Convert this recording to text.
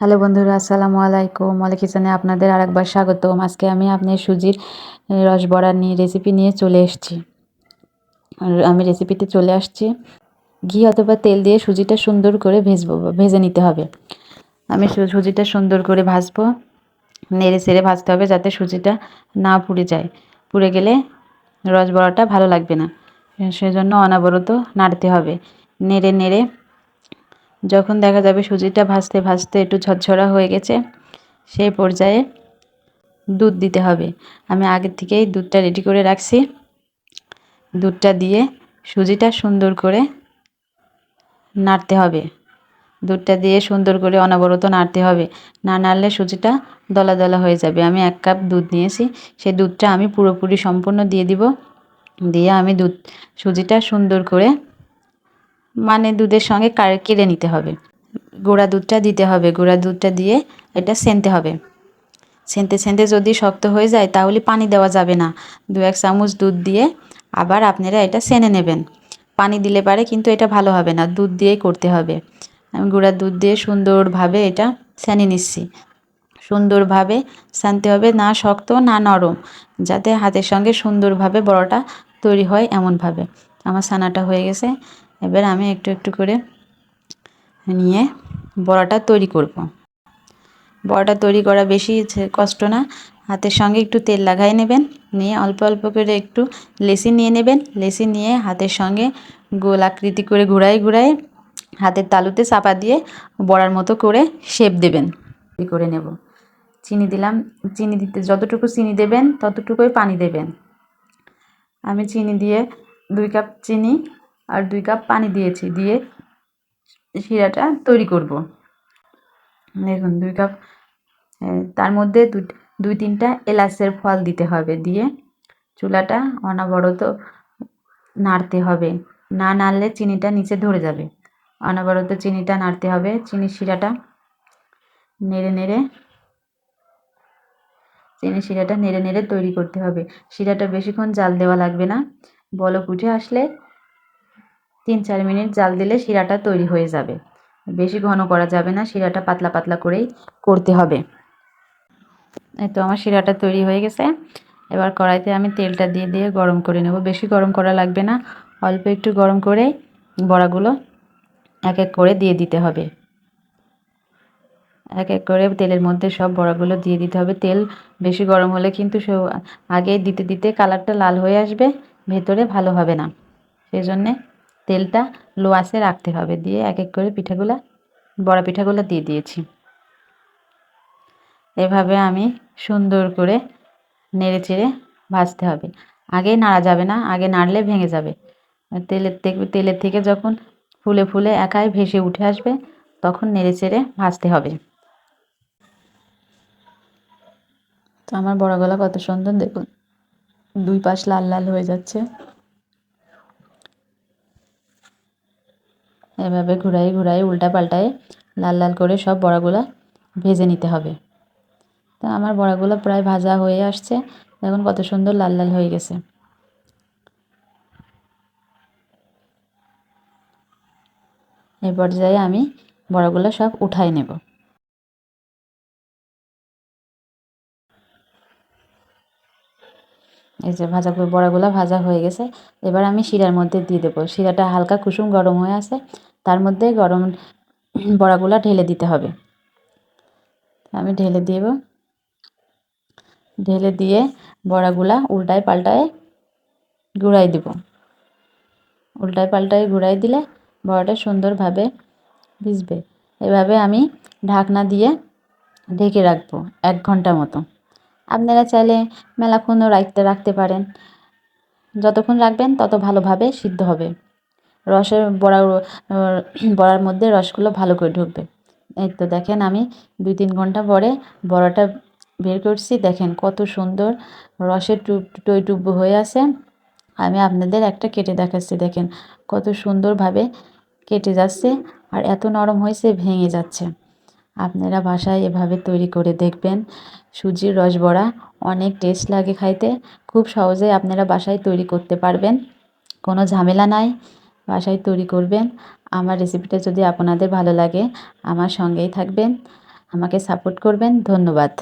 Hello বন্ধুরা, আসসালামু আলাইকুম। মলে কিচেনে আপনাদের আরেকবার স্বাগতম। আজকে আমি আপনার সুজির রসবড়া নিয়ে রেসিপি নিয়ে চলে এসেছি। আমি রেসিপিতে চলে আসছি। ঘি অথবা তেল দিয়ে সুজিটা সুন্দর করে ভেজবো, ভেজে নিতে হবে। আমি সুজিটা সুন্দর করে ভাজবো। নেড়ে চেড়ে ভাজতে হবে যাতে সুজিটা না পুড়ে যায়। পুড়ে গেলে রসবড়াটা ভালো লাগবে না। সেজন্য অনাবরত নাড়তে হবে। নেড়ে নেড়ে যখন দেখা যাবে সুজিটা ভাজতে ভাজতে একটু ঝরঝরা হয়ে গেছে সেই পর্যায়ে দুধ দিতে হবে। আমি আগের থেকেই দুধটা রেডি করে রাখছি। দুধটা দিয়ে সুজিটা সুন্দর করে নাড়তে হবে। দুধটা দিয়ে সুন্দর করে অনবরত নাড়তে হবে। না নাড়লে সুজিটা দলা দলা হয়ে যাবে। আমি এক কাপ দুধ নিয়েছি। সেই দুধটা আমি পুরোপুরি সম্পূর্ণ দিয়ে দিব। দিয়ে আমি দুধ, সুজিটা সুন্দর করে মানে দুধের সঙ্গে কেড়ে নিতে হবে। গোড়া দুধটা দিতে হবে। গোড়া দুধটা দিয়ে এটা সেনতে হবে। সেনতে সেনতে যদি শক্ত হয়ে যায় তাহলে পানি দেওয়া যাবে না। দু এক চামচ দুধ দিয়ে আবার আপনারা এটা সেনে নেবেন। পানি দিলে পারে কিন্তু এটা ভালো হবে না। দুধ দিয়েই করতে হবে। আমি গুঁড়ার দুধ দিয়ে সুন্দরভাবে এটা সেনে নিচ্ছি। সুন্দরভাবে সানতে হবে না শক্ত, না নরম, যাতে হাতের সঙ্গে সুন্দরভাবে বড়টা তৈরি হয় এমনভাবে। আমার ছানাটা হয়ে গেছে। এবার আমি একটু একটু করে নিয়ে বড়াটা তৈরি করব। বড়াটা তৈরি করা বেশি কষ্ট না। হাতের সঙ্গে একটু তেল লাগাই নেবেন। নিয়ে অল্প অল্প করে একটু লেসি নিয়ে নেবেন। লেসি নিয়ে হাতের সঙ্গে গোল আকৃতি করে ঘুরাই ঘুরাই হাতের তালুতে চাপা দিয়ে বড়ার মতো করে শেপ দেবেন। করে নেব। চিনি দিলাম। চিনি দিতে যতটুকু চিনি দেবেন, ততটুকুই পানি দেবেন। আমি চিনি দিয়ে দুই কাপ চিনি আর দুই কাপ পানি দিয়েছি, দিয়ে শিরাটা তৈরি করব। দেখুন, দুই কাপ তার মধ্যে দুই তিনটা এলাচের ফল দিতে হবে, দিয়ে চুলাটা অনবরত নাড়তে হবে। না নাড়লে চিনিটা নিচে ধরে যাবে। অনবরত চিনিটা নাড়তে হবে চিনি শিরাটা নেড়ে নেড়ে চিনি শিরাটা নেড়ে নেড়ে তৈরি করতে হবে। শিরাটা বেশিক্ষণ জাল দেওয়া লাগবে না। বলক উঠে আসলে তিন চার মিনিট জাল দিলে শিরাটা তৈরি হয়ে যাবে। বেশি ঘন করা যাবে না, শিরাটা পাতলা পাতলা করেই করতে হবে। এই তো আমার শিরাটা তৈরি হয়ে গেছে। এবার কড়াইতে আমি তেলটা দিয়ে দিয়ে গরম করে নেব। বেশি গরম করা লাগবে না, অল্প একটু গরম করে বড়াগুলো এক এক করে দিয়ে দিতে হবে। এক এক করে তেলের মধ্যে সব বড়াগুলো দিয়ে দিতে হবে। তেল বেশি গরম হলে কিন্তু আগে দিতে দিতে কালারটা লাল হয়ে আসবে, ভেতরে ভালো হবে না। সেই জন্যে তেলটা লো আসে রাখতে হবে। দিয়ে এক এক করে পিঠাগুলো, বড়া পিঠাগুলো দিয়ে দিয়েছি। এভাবে আমি সুন্দর করে নেড়ে চেড়ে ভাজতে হবে। আগে নাড়া যাবে না, আগে নাড়লে ভেঙে যাবে। তেলের থেকে তেলের থেকে যখন ফুলে ফুলে একাই ভেসে উঠে আসবে, তখন নেড়ে চেড়ে ভাজতে হবে। তো আমার বড় গলা কত সুন্দর দেখুন। দুই পাশ লাল লাল হয়ে যাচ্ছে। এভাবে ঘুরাই ঘুরাই উল্টা পাল্টায় লাল লাল করে সব বড়াগুলো ভেজে নিতে হবে। তো আমার বড়াগুলো প্রায় ভাজা হয়ে আসছে এখন কত সুন্দর লাল লাল হয়ে গেছে। এই পর্যায়ে আমি বড়াগুলো সব উঠাই নেব। এই যে ভাজা বড়াগুলো ভাজা হয়ে গেছে, এবার আমি শিরার মধ্যে দিয়ে দেবো। শিরাটা হালকা কুসুম গরম হয়ে আছে তার মধ্যে গরম বড়াগুলো ঢেলে দিতে হবে। আমি ঢেলে দেব। ঢেলে দিয়ে বড়াগুলা উল্টায় পাল্টায় গুঁড়াই দেব। উল্টায় পাল্টায় গুঁড়াই দিলে বড়াটা সুন্দরভাবে ভিজবে। এভাবে আমি ঢাকনা দিয়ে ঢেকে রাখব এক ঘণ্টা মতো। আপনারা চাইলে মেলাক্ষণও রাখতে রাখতে পারেন। যতক্ষণ রাখবেন তত ভালোভাবে সিদ্ধ হবে। রসের বড়া বড়ার মধ্যে রসগুলো ভালো করে ঢুকবে। এই তো দেখেন আমি দুই তিন ঘণ্টা পরে বড়াটা বের করছি। দেখেন কত সুন্দর রসের টুপ টই টুব হয়ে আছে। আমি আপনাদের একটা কেটে দেখাচ্ছি। দেখেন কত সুন্দরভাবে কেটে যাচ্ছে আর এত নরম হয়েছে, ভেঙে যাচ্ছে। আপনারা বাসায় এভাবে তৈরি করে দেখবেন সুজির রসবড়া অনেক টেস্ট লাগে খাইতে। খুব সহজে আপনারা বাসায় তৈরি করতে পারবেন। কোনো ঝামেলা নাই। বাসায় তৈরি করবেন। আমার রেসিপিটা যদি আপনাদের ভালো লাগে, আমার সঙ্গেই থাকবেন। আমাকে সাপোর্ট করবেন। ধন্যবাদ।